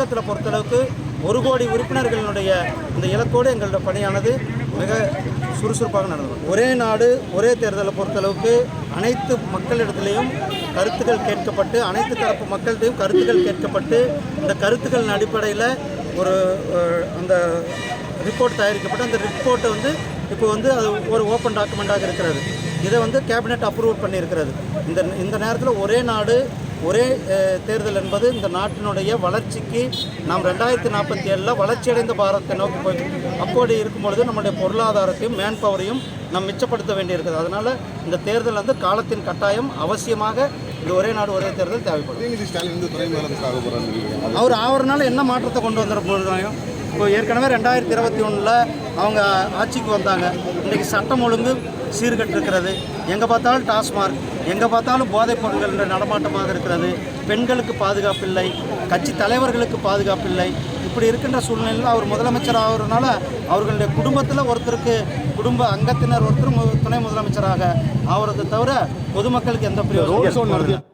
தமிழகத்தில் பொறுத்தளவுக்கு ஒரு கோடி உறுப்பினர்களினுடைய இந்த இலக்கோடு எங்களோட பணியானது மிக சுறுசுறுப்பாக நடந்தது. ஒரே நாடு ஒரே தேர்தலை பொறுத்தளவுக்கு அனைத்து மக்களிடத்திலையும் கருத்துக்கள் கேட்கப்பட்டு அனைத்து தரப்பு மக்களிடையும் கருத்துக்கள் கேட்கப்பட்டு இந்த கருத்துக்களின் அடிப்படையில் ஒரு அந்த ரிப்போர்ட் தயாரிக்கப்பட்டு அந்த ரிப்போர்ட்டை வந்து இப்போ வந்து அது ஒரு ஓப்பன் டாக்குமெண்ட்டாக இருக்கிறது. இதை வந்து கேபினெட் அப்ரூவ் பண்ணியிருக்கிறது. இந்த இந்த நேரத்தில் ஒரே நாடு ஒரே தேர்தல் என்பது இந்த நாட்டினுடைய வளர்ச்சிக்கு நாம் ரெண்டாயிரத்தி நாற்பத்தி ஏழில் வளர்ச்சியடைந்த பாரதத்தை நோக்கி போய் அப்போது இருக்கும் பொழுது நம்முடைய பொருளாதாரத்தையும் மேன் பவரையும் நாம் மிச்சப்படுத்த வேண்டியிருக்குது. அதனால் இந்த தேர்தல் வந்து காலத்தின் கட்டாயம் அவசியமாக இந்த ஒரே நாடு ஒரே தேர்தல் தேவைப்படும். அவர் ஆவறனால என்ன மாற்றத்தை கொண்டு வந்துட போகிறாங்க இப்போ ஏற்கனவே ரெண்டாயிரத்தி இருபத்தி ஒன்றில் அவங்க ஆட்சிக்கு வந்தாங்க. இன்றைக்கி சட்டம் ஒழுங்கு சீர்கட்டிருக்கிறது. எங்கே பார்த்தாலும் டாஸ்மார்க் எங்கே பார்த்தாலும் போதைப் பொருட்கள் நடமாட்டமாக இருக்கிறது. பெண்களுக்கு பாதுகாப்பில்லை கட்சி தலைவர்களுக்கு பாதுகாப்பில்லை இப்படி இருக்கின்ற சூழ்நிலையில் அவர் முதலமைச்சர் ஆகிறதுனால அவர்களுடைய குடும்பத்தில் ஒருத்தருக்கு குடும்ப அங்கத்தினர் ஒருத்தர் மு- துணை முதலமைச்சராக ஆகிறது தவிர பொதுமக்களுக்கு எந்த பிரயோஜனம்